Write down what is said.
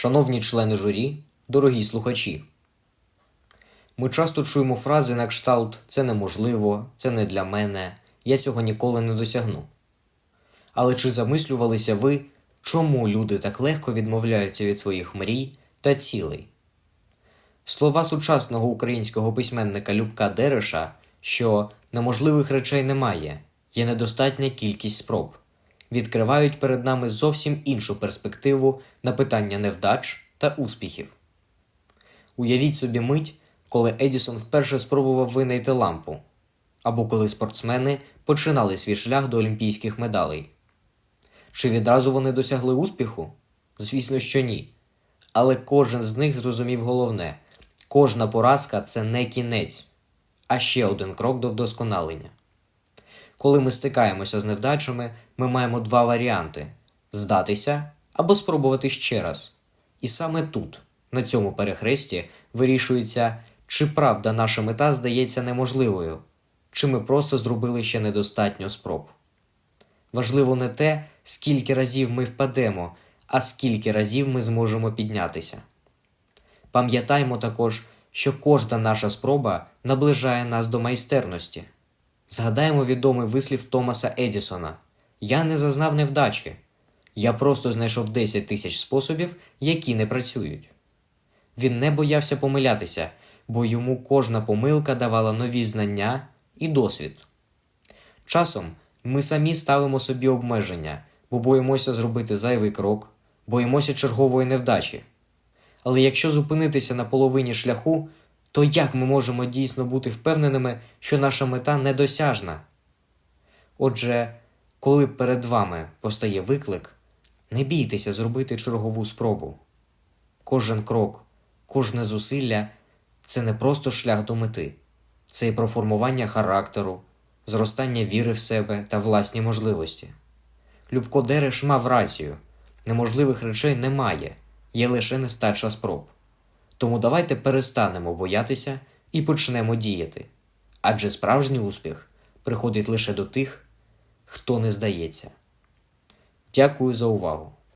Шановні члени журі, дорогі слухачі. Ми часто чуємо фрази на кшталт це неможливо, це не для мене, я цього ніколи не досягну. Але чи замислювалися ви, чому люди так легко відмовляються від своїх мрій та цілей? Слова сучасного українського письменника Любка Дереша, що неможливих речей немає, є недостатня кількість спроб, відкривають перед нами зовсім іншу перспективу на питання невдач та успіхів. Уявіть собі мить, коли Едісон вперше спробував винайти лампу, або коли спортсмени починали свій шлях до олімпійських медалей. Чи відразу вони досягли успіху? Звісно, що ні. Але кожен з них зрозумів головне: кожна поразка це не кінець, а ще один крок до вдосконалення. Коли ми стикаємося з невдачами, ми маємо два варіанти: здатися або спробувати ще раз. І саме тут, на цьому перехресті, вирішується, чи правда наша мета здається неможливою, чи ми просто зробили ще недостатньо спроб. Важливо не те, скільки разів ми впадемо, а скільки разів ми зможемо піднятися. Пам'ятаймо також, що кожна наша спроба наближає нас до майстерності. Згадаємо відомий вислів Томаса Едісона: Я не зазнав невдачі. Я просто знайшов 10 тисяч способів, які не працюють. Він не боявся помилятися, бо йому кожна помилка давала нові знання і досвід. Часом ми самі ставимо собі обмеження, бо боїмося зробити зайвий крок, боїмося чергової невдачі. Але якщо зупинитися на половині шляху, то як ми можемо дійсно бути впевненими, що наша мета недосяжна? Отже, коли перед вами постає виклик, не бійтеся зробити чергову спробу. Кожен крок, кожне зусилля це не просто шлях до мети, це і про формування характеру, зростання віри в себе та власні можливості. Любко Дереш мав рацію неможливих речей немає, є лише нестача спроб. Тому давайте перестанемо боятися і почнемо діяти. Адже справжній успіх приходить лише до тих, хто не здається. Дякую за увагу!